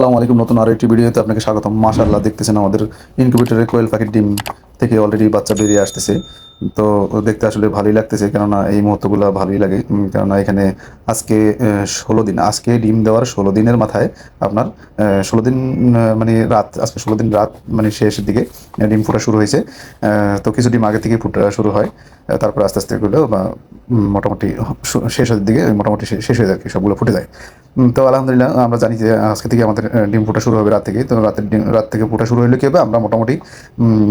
আসসালামু আলাইকুম। নতুন আরেকটি একটি ভিডিওতে আপনাকে স্বাগতম। মাশাআল্লাহ, দেখতেছেন আমাদের ইনকিউবেটরের কোয়েল পাখির ডিম। থেকে অলরেডি বাচ্চা বেরিয়ে আসতেছে। তো দেখতে আসলে ভালোই লাগতেছে, কেননা এই মুহূর্তগুলো ভালোই লাগে। কেননা এখানে আজকে ষোলো দিন, আজকে ডিম দেওয়ার ষোলো দিনের মাথায় আপনার ষোলো দিন মানে রাত, আজকে ষোলো দিন রাত মানে শেষের দিকে ডিম ফোটা শুরু হয়েছে। তো কিছু ডিম আগে থেকে ফুটা শুরু হয় তারপর আস্তে আস্তে এগুলো, বা মোটামুটি শেষের দিকে, মোটামুটি শেষ হয়ে যায় সবগুলো ফুটে যায়। তো আলহামদুলিল্লাহ আমরা জানি যে আজকে থেকে আমাদের ডিম ফোটা শুরু হবে রাত থেকে। তো রাতের ডিম, রাত থেকে ফোটা শুরু হলে কি হবে আমরা মোটামুটি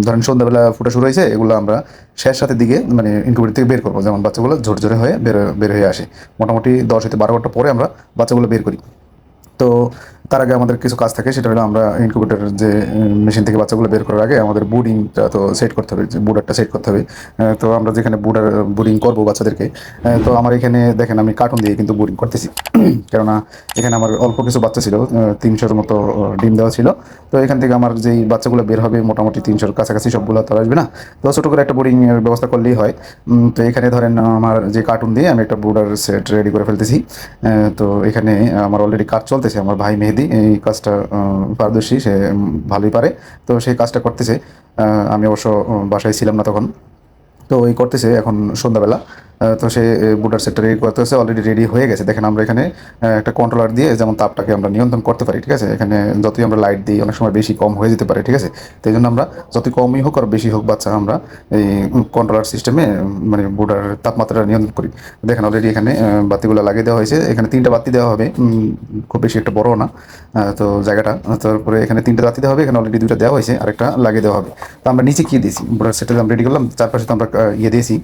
ধরেন সন্ধ্যাবেলা ফোটা শুরু হয়েছে এগুলো আমরা শেষ সাথে দিকে মানে ইনকিউবেটর থেকে বের করব। যেমন বাচ্চাগুলো ঝরঝরে হয়ে বের বের হয়ে আসে। মোটামুটি দশ হতে বারো ঘণ্টা পরে আমরা বাচ্চাগুলো বের করি। তো তার আগে আমাদের কিছু কাজ থাকে, সেটা হলো আমরা ইনকিউবেটর যে মেশিন থেকে বাচ্চাগুলো বের করার আগে আমাদের বুডিংটা তো সেট করতে হবে, যে বুডারটা সেট করতে হবে। তো আমরা যেখানে বুডার বুডিং করব বাচ্চাদেরকে তো আমার এখানে দেখেন আমি কার্টুন দিয়ে কিন্তু বুডিং করতেছি। কেননা এখানে আমার অল্প কিছু বাচ্চা ছিল তিনশোর মতো ডিম দেওয়া ছিল। তো এখান থেকে আমার যেই বাচ্চাগুলো বের হবে মোটামুটি তিনশোর কাছাকাছি সবগুলো তো আসবে না। তো ছোটো করে একটা এর ব্যবস্থা করলেই হয়। তো এখানে ধরেন আমার যে কার্টুন দিয়ে আমি একটা বোর্ডার সেট রেডি করে ফেলতেছি। তো এখানে আমার অলরেডি কাজ চলতেছে আমার ভাই মেহেদি, এই কাজটা পারদর্শী, সে ভালোই পারে। তো সেই কাজটা করতেছে আমি অবশ্য বাসায় ছিলাম না তখন। তো ওই করতেছে এখন সন্ধ্যাবেলা। তো সে বুটার সেটটা রেডি করতেছে অলরেডি রেডি হয়ে গেছে। দেখেন আমরা এখানে একটা কন্ট্রোলার দিয়ে যেমন তাপটাকে আমরা নিয়ন্ত্রণ করতে পারি, ঠিক আছে? এখানে যতই আমরা লাইট দিই, অনেক সময় বেশি কম হয়ে যেতে পারে, ঠিক আছে? তো এই জন্য আমরা যতই কমই হোক আর বেশি হোক বাচ্চা আমরা এই কন্ট্রোলার সিস্টেমে মানে বুটার তাপমাত্রা নিয়ন্ত্রণ করি। দেখেন অলরেডি এখানে বাতিগুলো লাগিয়ে দেওয়া হয়েছে। এখানে তিনটা বাতি দেওয়া হবে খুব বেশি একটা বড় না। তো জায়গাটা, তারপরে এখানে তিনটা বাতি দেওয়া হবে, এখানে অলরেডি দুইটা দেওয়া হয়েছে, আরেকটা লাগিয়ে দেওয়া হবে। তো আমরা নিচে কি দিয়েছি? বুটার সেটটা আমরা রেডি করলাম, চারপাশে তো আমরা ইয়ে দিয়েছি।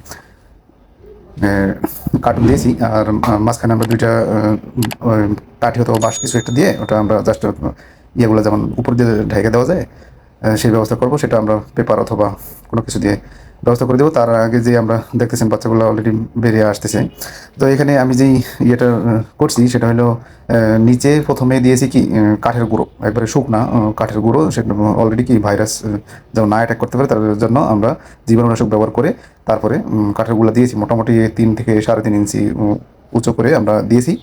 কার্টুন দিয়েছি, আর মাঝখানে আমরা দুইটা কাঠি অথবা বাঁশ কিছু একটা দিয়ে ওটা আমরা জাস্ট ইয়েগুলো যেমন উপর দিয়ে ঢেকে দেওয়া যায় সেই ব্যবস্থা করব, সেটা আমরা পেপার অথবা কোনো কিছু দিয়ে ব্যবস্থা করে দেবো। তার আগে যে আমরা দেখতেছেন বাচ্চাগুলো অলরেডি বেরিয়ে আসতেছে। তো এখানে আমি যেই ইয়েটা করছি সেটা হলো নিচে প্রথমে দিয়েছি কি কাঠের গুঁড়ো। একবারে শুকনা কাঠের গুঁড়ো। সেটা অলরেডি কি ভাইরাস যেমন না অ্যাটাক করতে পারে, তার জন্য আমরা জীবাণুনাশক ব্যবহার করে তারপরে কাঠের গুঁড়ো দিয়েছি। মোটামুটি তিন থেকে সাড়ে তিন ইঞ্চি উঁচু করে আমরা দিয়েছি।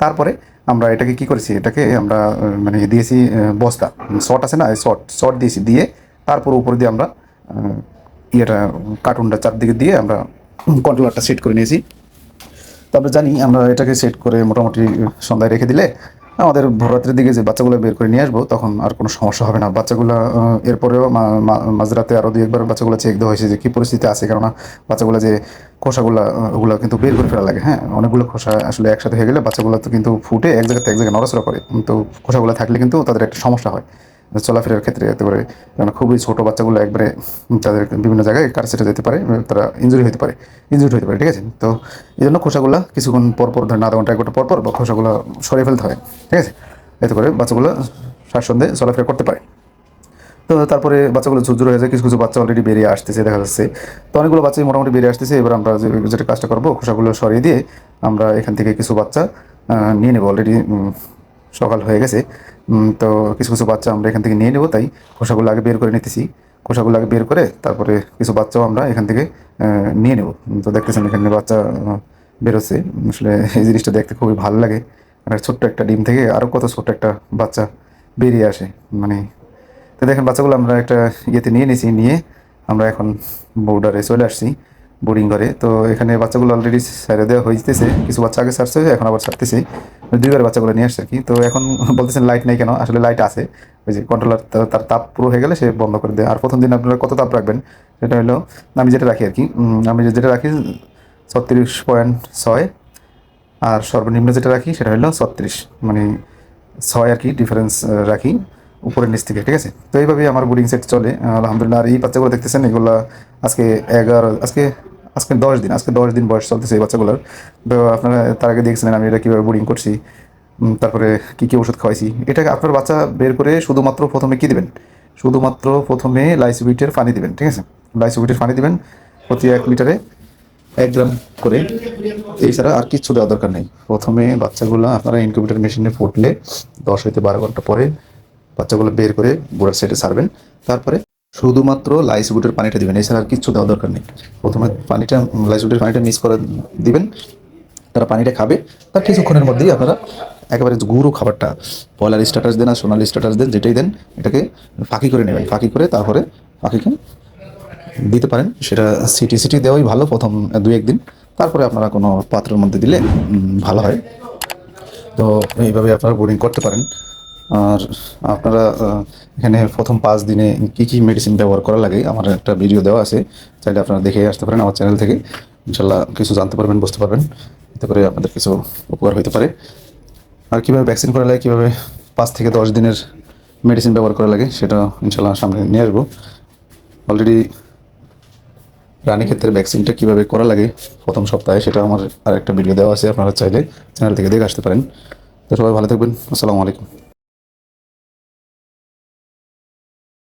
তারপরে আমরা এটাকে কি করেছি? এটাকে আমরা মানে দিয়েছি বস্তা। শট আছে না? শট শট দিয়েছি। দিয়ে তারপর উপর দিয়ে আমরা ইয়েটা কার্টুনটা চারদিকে দিয়ে আমরা কন্ট্রোলারটা সেট করে নিয়েছি। তো আমরা জানি আমরা এটাকে সেট করে মোটামুটি সন্ধ্যায় রেখে দিলে আমাদের ভোররাত্রির দিকে যে বাচ্চাগুলো বের করে নিয়ে আসব, তখন আর কোনো সমস্যা হবে না। বাচ্চাগুলো এরপরেও মাঝরাতে আরও দু একবার বাচ্চাগুলো চেক দেওয়া হয়েছে যে কী পরিস্থিতি আছে, কেননা বাচ্চাগুলো যে খোসাগুলো ওগুলো কিন্তু বের করে ফেলা লাগে হ্যাঁ? অনেকগুলো খোসা আসলে একসাথে হয়ে গেলে বাচ্চাগুলো তো কিন্তু ফুটে এক জায়গাতে এক জায়গায় নড়াচড়া করে। কিন্তু খোসাগুলো থাকলে কিন্তু তাদের একটা সমস্যা হয়। চলাফেরার ক্ষেত্রে যেতে পারে কারণ খুবই ছোট বাচ্চাগুলো একবারে তাদের বিভিন্ন জায়গায় কারসেটে যেতে পারে তারা ইঞ্জুরি হতে পারে ইঞ্জুরি হতে পারে, ঠিক আছে? তো এই জন্য খোসাগুলো কিছুক্ষণ পর পর ধরেন আধা ঘণ্টা এক ঘণ্টা পর পর বা খোসাগুলো সরিয়ে ফেলতে হয়, ঠিক আছে? এতে করে বাচ্চাগুলো স্বাচ্ছন্দ্যে চলাফেরা করতে পারে। তো তারপরে বাচ্চাগুলো ঝুরঝুর হয়ে যায়, কিছু কিছু বাচ্চা অলরেডি বেরিয়ে আসতেছে, দেখা যাচ্ছে। তো অনেকগুলো বাচ্চাই মোটামুটি বেরিয়ে আসতেছে, এবার আমরা যেটা কাজটা করব, খোসাগুলো সরিয়ে দিয়ে আমরা এখান থেকে কিছু বাচ্চা নিয়ে নেব অলরেডি সকাল হয়ে গেছে। তো কিছু কিছু বাচ্চা আমরা এখান থেকে নিয়ে নেব, তাই খোসাগুলো আগে বের করে নিতেছি। খোসাগুলো আগে বের করে তারপরে কিছু বাচ্চাও আমরা এখান থেকে নিয়ে নেব। তো দেখতেছেন এখানে বাচ্চা বেরোচ্ছে। আসলে এই জিনিসটা দেখতে খুবই ভালো লাগে। মানে ছোট্ট একটা ডিম থেকে আরও কত ছোট্ট একটা বাচ্চা বেরিয়ে আসে। মানে তো দেখেন বাচ্চাগুলো আমরা একটা ইয়েতে নিয়ে নিয়েছি নিয়ে আমরা এখন বোর্ডারে চলে আসছি। বোর্ডিং ঘরে তো এখানে বাচ্চাগুলো অলরেডি সাইডে দেওয়া হয়েছে কিছু বাচ্চা আগে সারছে, এখন আবার ছাড়তেছে দুইবার বাচ্চাগুলো নিয়ে আসছে আর কি। তো এখন বলতেছেন লাইট নেই কেন? আসলে লাইট আছে। ওই যে কন্ট্রোলার তার তাপ পুরো হয়ে গেলে সে বন্ধ করে দেয়। আর প্রথম দিন আপনারা কত তাপ রাখবেন? সেটা হলো, আমি যেটা রাখি আর কি আমি যেটা রাখি, ছত্রিশ পয়েন্ট ছয়। আর সর্বনিম্ন যেটা রাখি, সেটা হলো ছত্রিশ। মানে ছয় আর কি ডিফারেন্স রাখি উপরের নিচ থেকে, ঠিক আছে? তো এইভাবেই আমার বোর্ডিং সেট চলে। আলহামদুলিল্লাহ। আর এই বাচ্চাগুলো দেখতেছেন, এগুলো আজকে এগারো, আজকে আজকে দশ দিন, আজকে দশ দিন বয়স চলতেছে এই বাচ্চাগুলোর। তো আপনারা তার আগে দেখছিলেন আমি এটা কীভাবে বোর্ডিং করছি তারপরে কী কী ওষুধ খাওয়াইছি। এটাকে আপনার বাচ্চা বের করে শুধুমাত্র প্রথমে কী দেবেন? শুধুমাত্র প্রথমে লাইসোবিটের পানি দিবেন, ঠিক আছে? লাইসোবিটের পানি দিবেন প্রতি এক লিটারে এক গ্রাম করে। এছাড়া আর কিচ্ছু দেওয়া দরকার নেই। প্রথমে বাচ্চাগুলো আপনারা ইনকিউবেটর মেশিনে ফুটলে দশ হইতে বারো ঘণ্টা পরে বাচ্চাগুলো বের করে বুড়ার সাইডে ছাড়বেন তারপরে শুধুমাত্র লাইস বুটের পানিটা দিবেন। এছাড়া আর কিচ্ছু দেওয়ার দরকার নেই। প্রথমে পানিটা লাইসবুটের পানিটা মিক্স করে দিবেন। তারা পানিটা খাবে। তার কিছুক্ষণের মধ্যেই আপনারা একেবারে গুঁড়ো খাবারটা, পয়লার স্ট্যাটাস দেন আর সোনালি স্ট্যাটাস দেন, যেটাই দেন, এটাকে ফাঁকি করে নেবেন। ফাঁকি করে তারপরে ফাঁকিকে দিতে পারেন। সেটা সিটি সিটি দেওয়াই ভালো প্রথম দুই একদিন। তারপরে আপনারা কোনো পাত্রের মধ্যে দিলে ভালো হয়। তো এইভাবে আপনারা বোর্ডিং করতে পারেন। আর আপনারা এখানে প্রথম পাঁচ দিনে কী কী মেডিসিন ব্যবহার করা লাগে, আমার একটা ভিডিও দেওয়া আছে, চাইলে আপনারা দেখে আসতে পারেন আমার চ্যানেল থেকে। ইনশাল্লাহ কিছু জানতে পারবেন, বুঝতে পারবেন, এতে করে আপনাদের কিছু উপকার হতে পারে। আর কীভাবে ভ্যাকসিন করা লাগে, কীভাবে পাঁচ থেকে দশ দিনের মেডিসিন ব্যবহার করা লাগে, সেটা ইনশাল্লাহ সামনে নিয়ে আসব। অলরেডি রানী ক্ষেত্রে ভ্যাকসিনটা কীভাবে করা লাগে প্রথম সপ্তাহে, সেটা আমার আর একটা ভিডিও দেওয়া আছে, আপনারা চাইলে চ্যানেল থেকে দেখে আসতে পারেন। তো সবাই ভালো থাকবেন, আসসালামু আলাইকুম।